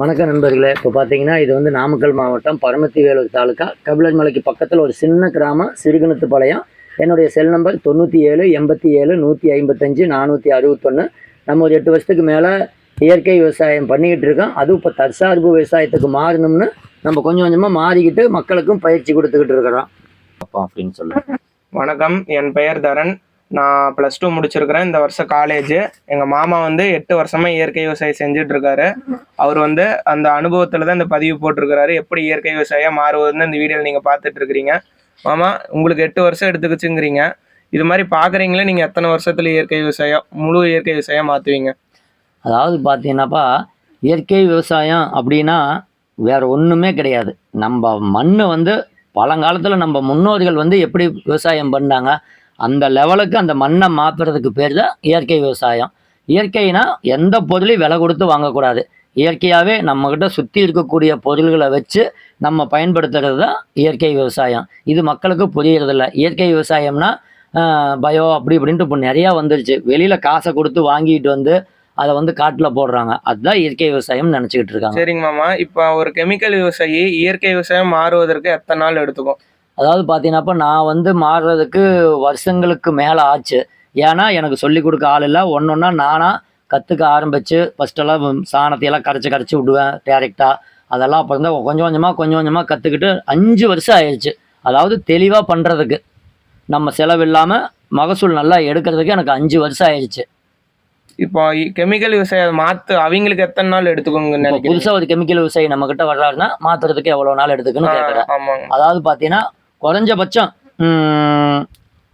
வணக்கம் நண்பர்களே. இப்போ பார்த்தீங்கன்னா இது வந்து நாமக்கல் மாவட்டம் பரமத்தி வேலூர் தாலுக்கா. கபிலர் மலைக்கு பக்கத்தில் ஒரு சின்ன கிராமம் சிறுகுணத்து பாளையம் என்னுடைய செல் நம்பர் தொண்ணூற்றி ஏழு எண்பத்தி ஏழு நூற்றி ஐம்பத்தஞ்சு நானூற்றி அறுபத்தொன்று நம்ம ஒரு எட்டு வருஷத்துக்கு மேலே இயற்கை விவசாயம் பண்ணிக்கிட்டு இருக்கோம். அதுவும் இப்போ தற்சார்பு விவசாயத்துக்கு மாறணும்னு நம்ம கொஞ்சம் கொஞ்சமாக மாறிக்கிட்டு மக்களுக்கும் பயிற்சி கொடுத்துக்கிட்டு இருக்கிறோம். அப்பா அப்படின்னு சொல்லுங்கள் வணக்கம். என் பெயர் தரன். நான் ப்ளஸ் டூ முடிச்சிருக்கிறேன். இந்த வருஷம் காலேஜ் எங்கள் மாமா வந்து எட்டு வருஷமா இயற்கை விவசாயம் செஞ்சுட்டு இருக்காரு அவர் வந்து அந்த அனுபவத்தில் தான் இந்த பதிவு போட்டிருக்கிறாரு. எப்படி இயற்கை விவசாயம் மாறுவதுன்னு இந்த வீடியோவில் நீங்கள் பார்த்துட்டு இருக்கிறீங்க மாமா உங்களுக்கு எட்டு வருஷம் எடுத்துக்கிச்சுங்கிறீங்க. இது மாதிரி பார்க்குறீங்களே நீங்கள் எத்தனை வருஷத்தில் இயற்கை விவசாயம் முழு இயற்கை விவசாயம் மாற்றுவீங்க அதாவது பார்த்தீங்கன்னாப்பா இயற்கை விவசாயம் அப்படின்னா வேற ஒன்றுமே கிடையாது. நம்ம மண் வந்து பழங்காலத்தில் நம்ம முன்னோர்கள் வந்து எப்படி விவசாயம் பண்ணாங்க அந்த லெவலுக்கு அந்த மண்ணை மாற்றுறதுக்கு பேர் தான் இயற்கை விவசாயம். இயற்கைனா எந்த பொருளையும் விலை கொடுத்து வாங்கக்கூடாது. இயற்கையாகவே நம்மக்கிட்ட சுற்றி இருக்கக்கூடிய பொருள்களை வச்சு நம்ம பயன்படுத்துறது தான் இயற்கை விவசாயம். இது மக்களுக்கு புரியறதில்ல. இயற்கை விவசாயம்னா பயோ அப்படி இப்படின்ட்டு இப்போ நிறையா வந்துருச்சு. வெளியில் காசை கொடுத்து வாங்கிட்டு வந்து அதை வந்து காட்டில் போடுறாங்க. அதுதான் இயற்கை விவசாயம் நினச்சிக்கிட்டு இருக்காங்க. சரிங்க மாமா. இப்போ ஒரு கெமிக்கல் விவசாயி இயற்கை விவசாயம் மாறுவதற்கு எத்தனை நாள் எடுத்துக்கும்? அதாவது பார்த்தீங்கன்னாப்பா நான் வந்து மாறுறதுக்கு வருஷங்களுக்கு மேலே ஆச்சு. ஏன்னா எனக்கு சொல்லி கொடுக்க ஆள் இல்லை. ஒன்று ஒன்றா நானாக கற்றுக்க ஆரம்பித்து ஃபஸ்ட்டெல்லாம் சாணத்தையெல்லாம் கரைச்சி கரைச்சி விடுவேன் டேரெக்டாக அதெல்லாம் அப்புறம் தான் கொஞ்சம் கொஞ்சமாக கொஞ்சம் கொஞ்சமாக கற்றுக்கிட்டு அஞ்சு வருஷம் ஆயிடுச்சு அதாவது தெளிவாக பண்ணுறதுக்கு நம்ம செலவு இல்லாமல் மகசூல் நல்லா எடுக்கிறதுக்கு எனக்கு அஞ்சு வருஷம் ஆயிடுச்சு இப்போ கெமிக்கல் விவசாயம் மாற்று அவங்களுக்கு எத்தனை நாள் எடுத்துக்கோங்க புதுசாக ஒரு கெமிக்கல் விவசாயி நம்மக்கிட்ட வர்றாருன்னா மாற்றுறதுக்கு எவ்வளோ நாள் எடுத்துக்குன்னு கேட்குறேன் அதாவது பார்த்தீங்கன்னா குறைஞ்சபட்சம்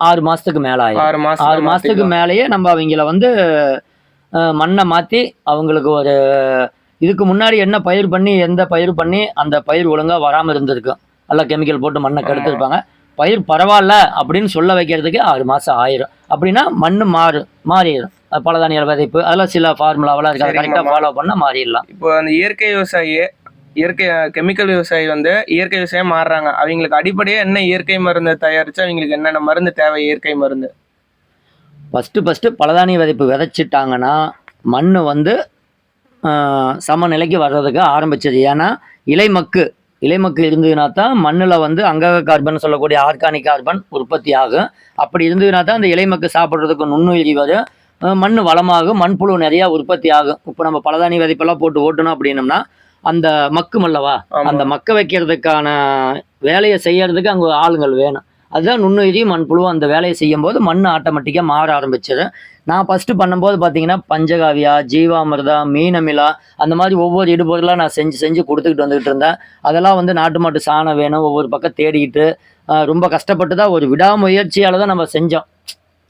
ஆறு மாதத்துக்கு மேலே ஆயிடும் ஆறு மாசம் ஆறு மாதத்துக்கு மேலேயே நம்ம அவங்கள வந்து மண்ணை மாற்றி அவங்களுக்கு ஒரு இதுக்கு முன்னாடி என்ன பயிர் பண்ணி எந்த பயிர் பண்ணி அந்த பயிர் ஒழுங்காக வராமல் இருந்திருக்கும் எல்லாம் கெமிக்கல் போட்டு மண்ணை கெடுத்துருப்பாங்க. பயிர் பரவாயில்ல அப்படின்னு சொல்ல வைக்கிறதுக்கு ஆறு மாதம் ஆயிரும். அப்படின்னா மண் மாறு மாறிடும். அது பலதானியல் விதைப்பு அதெல்லாம் சில ஃபார்முலாவெல்லாம் இருக்குது கரெக்டாக. ஃபாலோ பண்ணால் மாறிடலாம். இப்போ அந்த இயற்கை விவசாயி இயற்கை கெமிக்கல் விவசாயி வந்து இயற்கை விவசாயம் மாறுறாங்க. அவங்களுக்கு அடிப்படையாக என்ன இயற்கை மருந்து தயாரிச்சு அவங்களுக்கு என்னென்ன மருந்து தேவை? இயற்கை மருந்து. ஃபஸ்ட்டு ஃபஸ்ட்டு பலதானிய விதைப்பு விதைச்சிட்டாங்கன்னா மண் வந்து சமநிலைக்கு வர்றதுக்கு ஆரம்பிச்சது. ஏன்னா இலைமக்கு இலைமக்கு இருந்ததுனா தான் மண்ணில் வந்து அங்கக கார்பன் சொல்லக்கூடிய ஆர்கானிக் கார்பன் உற்பத்தி ஆகும். அப்படி இருந்ததுனா தான் அந்த இலைமக்கு சாப்பிட்றதுக்கு நுண்ணுயிரி வரும். மண் வளமாகும் மண்புழு நிறையா உற்பத்தி ஆகும். இப்போ நம்ம பலதானிய விதைப்பெல்லாம் போட்டு ஓட்டணும் அப்படின்னம்னா அந்த மக்கும் அல்லவா. அந்த மக்க வைக்கிறதுக்கான வேலையை செய்யறதுக்கு அங்கே ஆளுங்கள் வேணும். அதுதான் நுண்ணுயிரி மண்புழு அந்த வேலையை செய்யும்போது மண் ஆட்டோமேட்டிக்காக மாற ஆரம்பிச்சிடும். நான் ஃபஸ்ட்டு பண்ணும்போது பார்த்தீங்கன்னா பஞ்சகாவியா ஜீவாமிர்தா மீனமிலா அந்த மாதிரி ஒவ்வொரு இடுபொருளாக நான் செஞ்சு செஞ்சு கொடுத்துக்கிட்டு வந்துக்கிட்டு இருந்தேன். அதெல்லாம் வந்து நாட்டு மாட்டு சாணம் வேணும் ஒவ்வொரு பக்கம் தேடிக்கிட்டு ரொம்ப கஷ்டப்பட்டு தான் ஒரு விடாமுயற்சியால் தான் நம்ம செஞ்சோம்.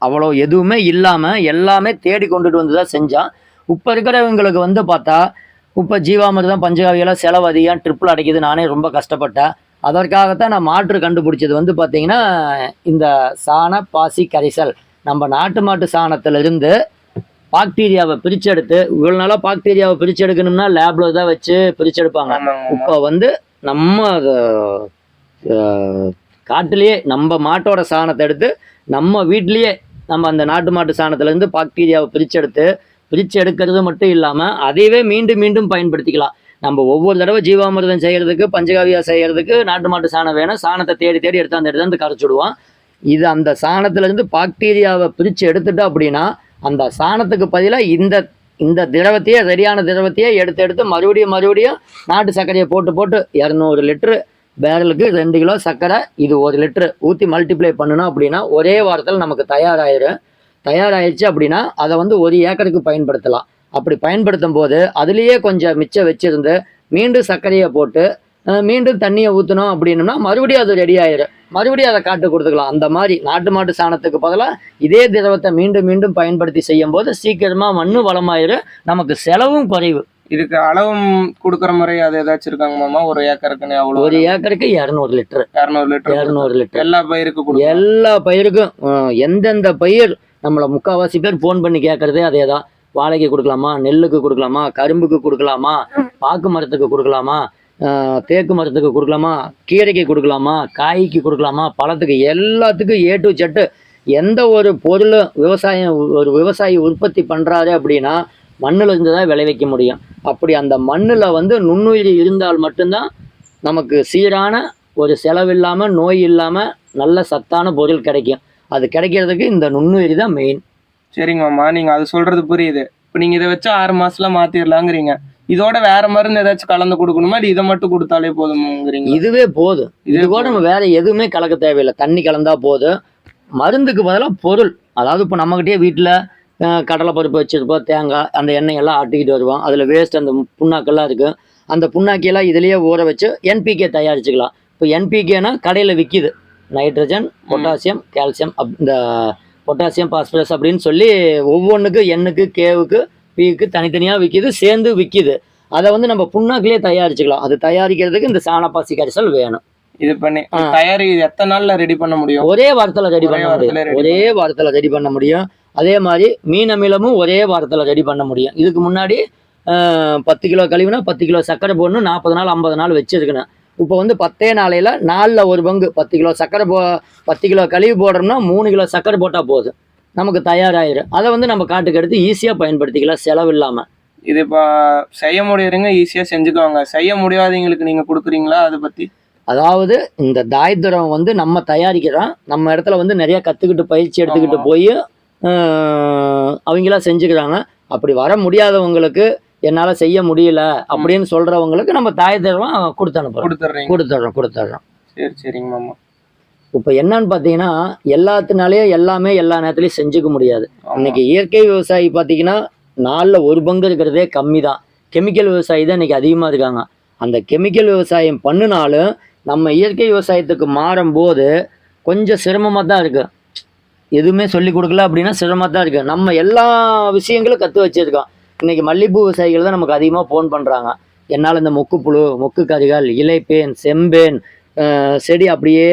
அவ்வளோ எதுவுமே இல்லாமல் எல்லாமே தேடி கொண்டுட்டு வந்து தான் செஞ்சோம். இப்போ இருக்கிறவங்களுக்கு வந்து பார்த்தா இப்போ ஜீவாமிர்தம் பஞ்சகாவியெல்லாம் செலவு அதிகம் ட்ரிப்பிள் அடைக்குது. நானே ரொம்ப கஷ்டப்பட்டேன். அதற்காகத்தான் நான் மாற்று கண்டுபிடிச்சது வந்து பார்த்தீங்கன்னா இந்த சாண பாசி கரைசல். நம்ம நாட்டு மாட்டு சாணத்திலிருந்து பாக்டீரியாவை பிரிச்செடுத்து இவ்வளோ நாளாக பாக்டீரியாவை பிரிச்செடுக்கணும்னா லேபில் தான் வச்சு பிரிச்செடுப்பாங்க. இப்போ வந்து நம்ம காட்டுலயே நம்ம மாட்டோட சாணத்தை எடுத்து நம்ம வீட்லயே நம்ம அந்த நாட்டு மாட்டு சாணத்துலேருந்து பாக்டீரியாவை பிரிச்செடுத்து பிரித்து எடுக்கிறது மட்டும் இல்லாமல் அதையவே மீண்டும் மீண்டும் பயன்படுத்திக்கலாம். நம்ம ஒவ்வொரு தடவை ஜீவாமிர்தம் செய்கிறதுக்கு பஞ்சகாவியா செய்கிறதுக்கு நாட்டு மாட்டு சாணம் வேணும். சாணத்தை தேடி தேடி எடுத்து அந்த இடத்துல கரைச்சிடுவோம் இது அந்த சாணத்துலேருந்து பாக்டீரியாவை பிரித்து எடுத்துட்டோம் அப்படின்னா அந்த சாணத்துக்கு பதிலாக இந்த இந்த திரவத்தையே சரியான திரவத்தையே எடுத்து எடுத்து மறுபடியும் மறுபடியும் நாட்டு சர்க்கரையை போட்டு போட்டு இரநூறு லிட்ரு பேரலுக்கு ரெண்டு கிலோ சர்க்கரை இது ஒரு லிட்ரு ஊற்றி மல்டிப்ளை பண்ணணும் அப்படின்னா ஒரே வாரத்தில் நமக்கு தயாராகிடும் தயாராகிடுச்சு அப்படின்னா அதை வந்து ஒரு ஏக்கருக்கு பயன்படுத்தலாம். அப்படி பயன்படுத்தும் போது அதுலேயே கொஞ்சம் மிச்சம் வச்சிருந்து மீண்டும் சர்க்கரையை போட்டு மீண்டும் தண்ணியை ஊற்றணும் அப்படின்னம்னா மறுபடியும் அது ரெடி ஆயிடும் மறுபடியும் அதை காட்டு கொடுத்துக்கலாம். அந்த மாதிரி நாட்டு மாட்டு சாணத்துக்கு பதிலாக இதே திரவத்தை மீண்டும் மீண்டும் பயன்படுத்தி செய்யும் போது சீக்கிரமாக மண்ணு வளமாயிரும். நமக்கு செலவும் குறைவு. இதுக்கு அளவும் கொடுக்குற முறை அது ஏதாச்சும் இருக்காங்க மாமா? ஒரு ஏக்கருக்குன்னு அவ்வளோ ஒரு ஏக்கருக்கு இரநூறு லிட்டரு. இரநூறு லிட்டர் இரநூறு லிட்டர். எல்லா பயிருக்கு கொடுக்கும் எல்லா பயிருக்கும் எந்தெந்த பயிர் நம்மளை முக்கால்வாசி பேர் ஃபோன் பண்ணி கேட்குறதே அதே தான் வாழைக்கு கொடுக்கலாமா? நெல்லுக்கு கொடுக்கலாமா? கரும்புக்கு கொடுக்கலாமா? பாக்கு மரத்துக்கு கொடுக்கலாமா? தேக்கு மரத்துக்கு கொடுக்கலாமா? கீரைக்கு கொடுக்கலாமா? காய்க்கு கொடுக்கலாமா? பழத்துக்கு எல்லாத்துக்கும் ஏ டு செட்டு எந்த ஒரு பொருளும் விவசாயம் ஒரு விவசாயி உற்பத்தி பண்ணுறாரு அப்படின்னா மண்ணில் இருந்து தான் விளைவிக்க முடியும். அப்படி அந்த மண்ணில் வந்து நுண்ணுயிர் இருந்தால் மட்டும்தான் நமக்கு சீரான ஒரு செலவில்லாமல் நோய் இல்லாமல் நல்ல சத்தான பொருள் கிடைக்கும். அது கிடைக்கிறதுக்கு இந்த நுண்ணுயிரி தான் மெயின் சரிங்க மாமா நீங்க அது சொல்றது புரியுது. இப்போ நீங்க இதை வச்சு ஆறு மாசத்துல மாத்திரலாங்கிறீங்க. இதோட வேற மருந்து ஏதாச்சும் கலந்து கொடுக்கணுமா? இல்லை இதை மட்டும் கொடுத்தாலே போதும்ங்கிறீங்க இதுவே போதும். இது கூட நம்ம வேற எதுவுமே கலக்க தேவையில்லை. தண்ணி கலந்தா போதும். மருந்துக்கு பதிலாக பொருள். அதாவது இப்போ நம்மகிட்டயே வீட்டில் கடலை பருப்பு வச்சுருப்போம் தேங்காய் அந்த எண்ணெய் எல்லாம் ஆட்டிக்கிட்டு வருவோம். அதில் வேஸ்ட் அந்த புண்ணாக்கெல்லாம் இருக்குது அந்த புண்ணாக்கியெல்லாம் இதுலேயே ஊற வச்சு என்பிகே தயாரிச்சுக்கலாம். இப்போ என்பிகேனா கடையில் விற்கிது நைட்ரஜன் பொட்டாசியம் கால்சியம் அப் இந்த பொட்டாசியம் பாஸ்பரஸ் அப்படின்னு சொல்லி ஒவ்வொன்றுக்கு எண்ணுக்கு கேவுக்கு பீக்கு தனித்தனியாக விற்கிது சேர்ந்து விற்கிது அதை வந்து நம்ம புண்ணாக்கிலே தயாரிச்சுக்கலாம். அது தயாரிக்கிறதுக்கு இந்த சாணப்பாசி கரைசல் வேணும். இது பண்ணி. தயாரி எத்தனை நாள்ல ரெடி பண்ண முடியும்? ஒரே வாரத்தில் ரெடி பண்ண முடியும். ஒரே வாரத்தில் ரெடி பண்ண முடியும். அதே மாதிரி மீன் அமிலமும் ஒரே வாரத்தில் ரெடி பண்ண முடியும். இதுக்கு முன்னாடி பத்து கிலோ கழிவுனா பத்து கிலோ சர்க்கரை போடணும். நாற்பது நாள் ஐம்பது நாள் வச்சிருக்கணும். இப்போ வந்து பத்தே நாளையில் நாலில் ஒரு பங்கு பத்து கிலோ சர்க்கரை போ பத்து கிலோ கழிவு போடுறோம்னா மூணு கிலோ சர்க்கரை போட்டால் போதும். நமக்கு தயாராகிடும் அதை வந்து நம்ம காட்டுக்கு எடுத்து ஈஸியாக பயன்படுத்திக்கலாம் செலவு இல்லாமல் இது இப்போ செய்ய முடியறவங்க ஈஸியா செஞ்சுக்குவாங்க செய்ய முடியாதவங்களுக்கு நீங்க கொடுக்குறீங்களா? அதை பத்தி. அதாவது இந்த தாய்த்திரம் வந்து நம்ம தயாரிக்கிறோம். நம்ம இடத்துல வந்து நிறைய கற்றுக்கிட்டு பயிற்சி எடுத்துக்கிட்டு. போய் அவங்களாம் செஞ்சுக்கிறாங்க. அப்படி வர முடியாதவங்களுக்கு என்னால் செய்ய முடியல அப்படின்னு சொல்கிறவங்களுக்கு நம்ம தாய்த்திரம் கொடுத்து அனுப்புகிறோம் கொடுத்துட்றீங்க. கொடுத்துட்றோம் கொடுத்துட்றோம். சரி சரிங்க மாமா. இப்போ என்னன்னு பார்த்தீங்கன்னா எல்லாத்தினாலேயும் எல்லாமே எல்லா நேரத்துலையும் செஞ்சுக்க முடியாது. இன்னைக்கு இயற்கை விவசாயி பார்த்தீங்கன்னா நாலில் ஒரு பங்கு இருக்கிறதே கம்மி தான் கெமிக்கல் விவசாயி தான் இன்னைக்கு அதிகமாக இருக்காங்க. அந்த கெமிக்கல் விவசாயம் பண்ணினாலும் நம்ம இயற்கை விவசாயத்துக்கு மாறும்போது கொஞ்சம் சிரமமாக தான் இருக்கு. எதுவுமே சொல்லி கொடுக்கல அப்படின்னா சிரமமாக தான் இருக்கு. நம்ம எல்லா விஷயங்களும் கற்று வச்சிருக்கோம். இன்னைக்கு மல்லிகைப்பூ விவசாயிகள் தான் நமக்கு அதிகமாக ஃபோன் பண்ணுறாங்க என்னால் இந்த மொக்குப்புழு மொக்கு கரிகால் இலைப்பேன் செம்பேன் செடி அப்படியே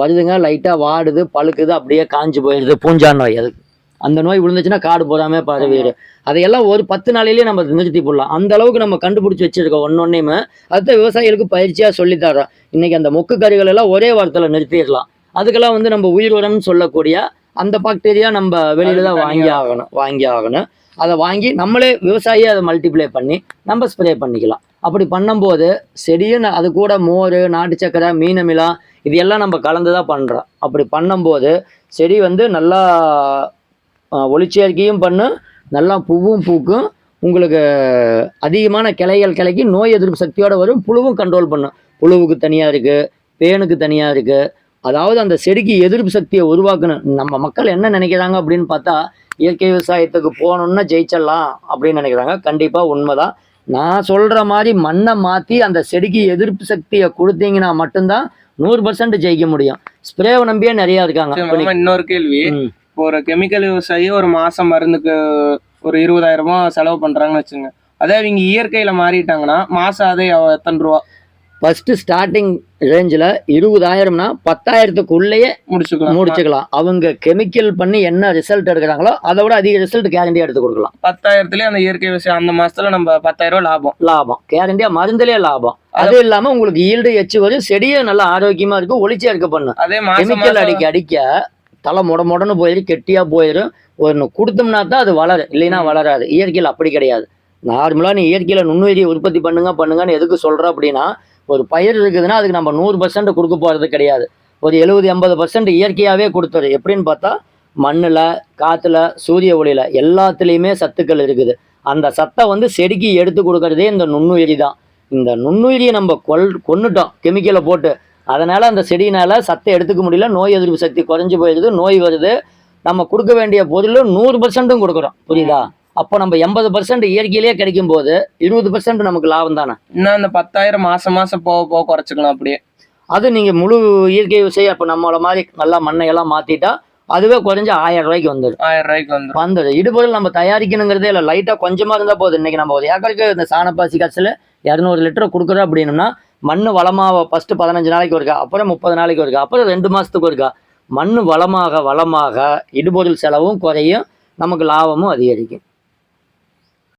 வருதுங்க. லைட்டாக வாடுது பழுக்குது அப்படியே காஞ்சு போயிடுது. பூஞ்சான் நோய் அதுக்கு அந்த நோய் விழுந்துச்சுன்னா காடு போடாம பரவிடு அதையெல்லாம் ஒரு பத்து நாளையிலேயே நம்ம நிறுத்தி போடலாம். அந்த அளவுக்கு நம்ம கண்டுபிடிச்சி வச்சிருக்கோம் ஒன்னொன்னையுமே. அதுதான் விவசாயிகளுக்கு பயிற்சியாக சொல்லித்தரோம் இன்னைக்கு அந்த மொக்கு கறிகள் எல்லாம் ஒரே வாரத்தில் நிறுத்திடலாம். அதுக்கெல்லாம் வந்து நம்ம உயிர் உரம்னு சொல்லக்கூடிய அந்த பாக்டீரியா நம்ம வெளியில தான் வாங்கி. ஆகணும் வாங்கி ஆகணும். அதை வாங்கி நம்மளே விவசாயியை அதை மல்டிப்ளை பண்ணி நம்ம ஸ்ப்ரே பண்ணிக்கலாம். அப்படி பண்ணும்போது செடியும் அது கூட மோர் நாட்டு சக்கரை மீனமிலாம் இது எல்லாம் நம்ம கலந்து தான் பண்ணுறோம் அப்படி பண்ணும்போது செடி வந்து நல்லா ஒளிச்சேர்க்கையும் பண்ணும் நல்லா பூவும் பூக்கும் உங்களுக்கு அதிகமான கிளைகள் கிளைக்கு நோய் எதிர்ப்பு சக்தியோடு வரும் புழுவும் கண்ட்ரோல் பண்ணும். புழுவுக்கு தனியாக இருக்குது பேனுக்கு தனியாக இருக்குது அதாவது அந்த செடிக்கு எதிர்ப்பு சக்தியை உருவாக்கணும். நம்ம மக்கள் என்ன நினைக்கிறாங்க அப்படின்னு பார்த்தா இயற்கை விவசாயத்துக்கு போகணுன்னா ஜெயிச்சிடலாம் அப்படின்னு நினைக்கிறாங்க. கண்டிப்பாக உண்மைதான். நான் சொல்கிற மாதிரி மண்ணை மாற்றி அந்த செடிக்கு எதிர்ப்பு சக்தியை கொடுத்தீங்கன்னா மட்டும்தான் நூறு பர்சன்ட் ஜெயிக்க முடியும். ஸ்ப்ரேவை நம்பியே நிறையா இருக்காங்க. இன்னொரு கேள்வி. ஒரு கெமிக்கல் விவசாயி ஒரு மாசம் மருந்துக்கு ஒரு இருபதாயிரம் ரூபாய் செலவு பண்றாங்கன்னு வச்சுங்க அதே அவங்க இயற்கையில மாறிட்டாங்கன்னா மாசம் அதே எத்தனை ரூபா? ஃபர்ஸ்ட் ஸ்டார்டிங் ரேஞ்சில் இருபதாயிரம்னா பத்தாயிரத்துக்குள்ளேயே முடிச்சுக்கலாம். முடிச்சுக்கலாம். அவங்க கெமிக்கல் பண்ணி என்ன ரிசல்ட் எடுக்கிறாங்களோ அதை விட அதிக ரிசல்ட் கேரண்டியாக எடுத்து கொடுக்கலாம். பத்தாயிரத்துலயே அந்த இயற்கை விவசாயம் அந்த மாசத்துல நம்ம பத்தாயிரம் லாபம். லாபம். கேரண்டியாக மருந்துலேயே லாபம். அது இல்லாமல் உங்களுக்கு ஈல்டு எச்சு வரும் செடியும் நல்லா ஆரோக்கியமாக இருக்கும் ஒளிச்சியா இருக்க பண்ணும். அதே கெமிக்கல் அடிக்க அடிக்க தலை முட முடன்னு போயிடும் கெட்டியாக போயிடும் ஒன்று கொடுத்தோம்னா தான் அது வளரும் இல்லைன்னா வளராது. இயற்கையில் அப்படி கிடையாது. நார்மலாக நீ இயற்கையில் நுண்ணுயிரியை உற்பத்தி பண்ணுங்க பண்ணுங்கன்னு எதுக்கு சொல்கிற அப்படின்னா ஒரு பயிர் இருக்குதுன்னா அதுக்கு நம்ம நூறு பர்சன்ட் கொடுக்க போகிறது கிடையாது. ஒரு எழுபது எண்பது பர்சன்ட் இயற்கையாகவே கொடுத்துரு. எப்படின்னு பார்த்தா மண்ணில் காற்றுல சூரிய ஒளியில் எல்லாத்துலேயுமே சத்துக்கள் இருக்குது. அந்த சத்தை வந்து செடிக்கு எடுத்து கொடுக்கறதே இந்த நுண்ணுயிரி தான். இந்த நுண்ணுயிரியை நம்ம கொல் கொன்னுட்டோம் கெமிக்கலை போட்டு. அதனால் அந்த செடியினால் சத்தை எடுத்துக்க முடியல. நோய் எதிர்ப்பு சக்தி குறைஞ்சி போயிடுது நோய் வருது. நம்ம கொடுக்க வேண்டிய பொருள் நூறு பர்சன்ட்டும் கொடுக்குறோம். புரியுதா? அப்போ நம்ம எண்பது பர்சன்ட் இயற்கையிலேயே கிடைக்கும் போது இருபது பர்சன்ட் நமக்கு லாபம் தானே? இன்னும் அந்த பத்தாயிரம் மாசம் மாசம் போக போக குறைச்சிக்கலாம் அப்படியே. அது நீங்கள் முழு இயற்கை விவசாயம் அப்போ நம்மள மாதிரி நல்லா மண்ணையெல்லாம் மாற்றிட்டா அதுவே குறைஞ்ச ஆயிரம் ரூபாய்க்கு வந்துடும். ஆயிரம் ரூபாய்க்கு வந்துடும். வந்துடும். இடுபொருள் நம்ம தயாரிக்கணுங்கிறதே இல்லை லைட்டாக கொஞ்சமாக இருந்தால் போதும். இன்னைக்கு நம்ம ஒரு ஏக்கருக்கு இந்த சாணப்பாசி காசில் இரநூறு லிட்டர் கொடுக்குறோம் அப்படின்னம்னா மண் வளமாக ஃபஸ்ட்டு பதினஞ்சு நாளைக்கு ஒருக்கா அப்புறம் முப்பது நாளைக்கு ஒருக்கா அப்புறம் ரெண்டு மாதத்துக்கு ஒருக்கா மண் வளமாக வளமாக இடுபொருள் செலவும் குறையும் நமக்கு லாபமும் அதிகரிக்கும்.